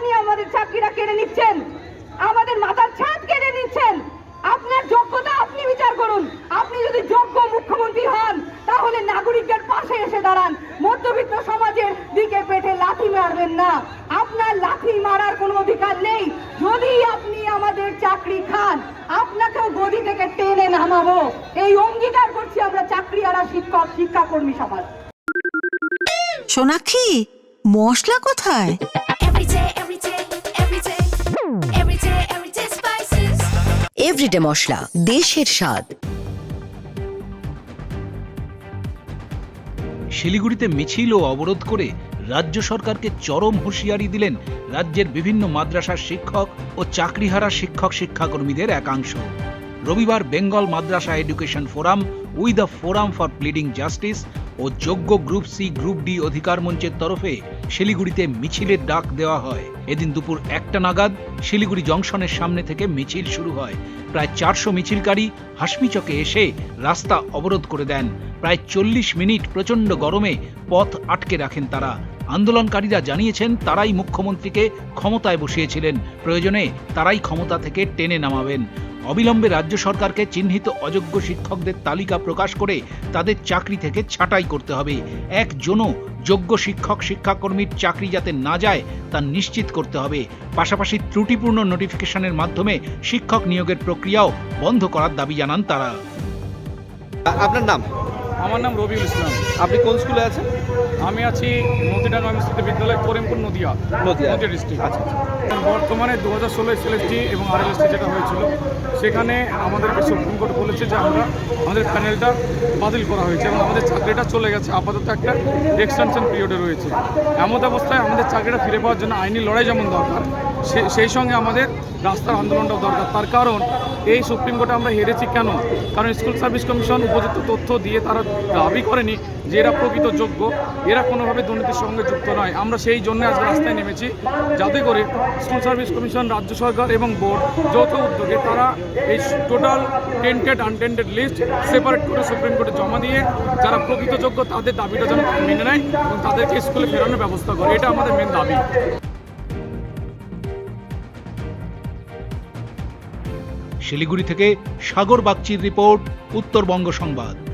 আপনি আমাদের চাকরিটা কেড়ে নিচ্ছেন। আমাদের মাথার ছাদ কেড়ে নিচ্ছেন। আপনার যোগ্যতা আপনি বিচার করুন। আপনি যদি যোগ্য মুখ্যমন্ত্রী হন, তাহলে নাগরিকদের পাশে এসে দাঁড়ান। মধ্যবিত্ত সমাজের দিকে পেটে লাথি মারবেন না। আপনার লাথি মারার কোনো অধিকার নেই। যদি আপনি আমাদের চাকরি খান, আপনাকেও গদি থেকে টেনে নামাবো। এই অঙ্গীকার করছি আমরা চাকরি আর শিক্ষক, শিক্ষাকর্মী সমাজ। সোনাক্ষী, মশলা কোথায়? এভরিডে মশলা, দেশের স্বাদ। শিলিগুড়িতে মিছিল ও অবরোধ করে রাজ্য সরকারকে চরম হুঁশিয়ারি দিলেন রাজ্যের বিভিন্ন মাদ্রাসার শিক্ষক ও চাকরিহারা শিক্ষক শিক্ষাকর্মীদের একাংশ। রবিবার বেঙ্গল মাদ্রাসা education forum, we the forum for pleading justice ও যোগ্য গ্রুপ সি, গ্রুপ ডি অধিকার মঞ্চের তরফে শিলিগুড়িতে মিছিলের ডাক দেওয়া হয়। এদিন দুপুর একটা নাগাদ শিলিগুড়ি জংশনের সামনে থেকে মিছিল শুরু হয়। প্রায় চারশো মিছিলকারী হাসমিচকে এসে রাস্তা অবরোধ করে দেন। প্রায় চল্লিশ মিনিট প্রচণ্ড গরমে পথ আটকে রাখেন তারা। আন্দোলনকারীরা জানিয়েছেন, তারাই মুখ্যমন্ত্রীকে ক্ষমতায় বসিয়েছিলেন। প্রয়োজনে তারাই ক্ষমতা থেকে টেনে নামাবেন। অবিলম্বে রাজ্য সরকারকে চিহ্নিত অযোগ্য শিক্ষকদের তালিকা প্রকাশ করে তাদের চাকরি থেকে ছাঁটাই করতে হবে। একজনও যোগ্য শিক্ষক, শিক্ষাকর্মীর চাকরি যাতে না যায়, তা নিশ্চিত করতে হবে। পাশাপাশি ত্রুটিপূর্ণ নোটিফিকেশনের মাধ্যমে শিক্ষক নিয়োগের প্রক্রিয়াও বন্ধ করার দাবি জানান তারা। আপনার নাম? আমার নাম রবিউল ইসলাম। আপনি কোন স্কুলে আছেন? আমি আছি নদীডাঙ্গা মিশ্রিত বিদ্যালয় করিমপুর নদিয়া নদিয়া। ডিস্ট্রিক্ট আচ্ছা বর্তমানে দু হাজার ষোলো এসএলএসটি এবং আরএলএসটি যেটা হয়েছিল সেখানে আমাদেরকে সুপ্রিম কোর্ট বলেছে যে আমরা আমাদের প্যানেলটা বাতিল করা হয়েছে এবং আমাদের চাকরিটা চলে গেছে। আপাতত একটা এক্সটেনশন পিরিয়ডে রয়েছে। এমত অবস্থায় আমাদের চাকরিটা ফিরে পাওয়ার জন্য আইনি লড়াই যেমন দরকার সেই সঙ্গে আমাদের রাস্তার আন্দোলনটাও দরকার। তার কারণ এই সুপ্রিম কোর্টে আমরা হেরেছি কেন? কারণ স্কুল সার্ভিস কমিশন উপযুক্ত তথ্য দিয়ে তারা দাবি করেনি যে এরা প্রকৃত যোগ্য, এরা কোনোভাবে দুর্নীতির সঙ্গে যুক্ত নয়। আমরা সেই জন্য আজকে রাস্তায় নেমেছি, যাতে করে স্কুল সার্ভিস কমিশন, রাজ্য সরকার এবং বোর্ড যৌথ উদ্যোগে তারা এই total tainted, untainted list separate করে সুপ্রিম কোর্টে জমা দিয়ে যারা প্রকৃত যোগ্য তাদের দাবিটা যেন মেনে নেয় এবং তাদেরকে স্কুলে ফেরানোর ব্যবস্থা করে। এটা আমাদের মেন দাবি। শিলিগুড়ি থেকে সাগর বাগচির রিপোর্ট উত্তরবঙ্গ সংবাদ।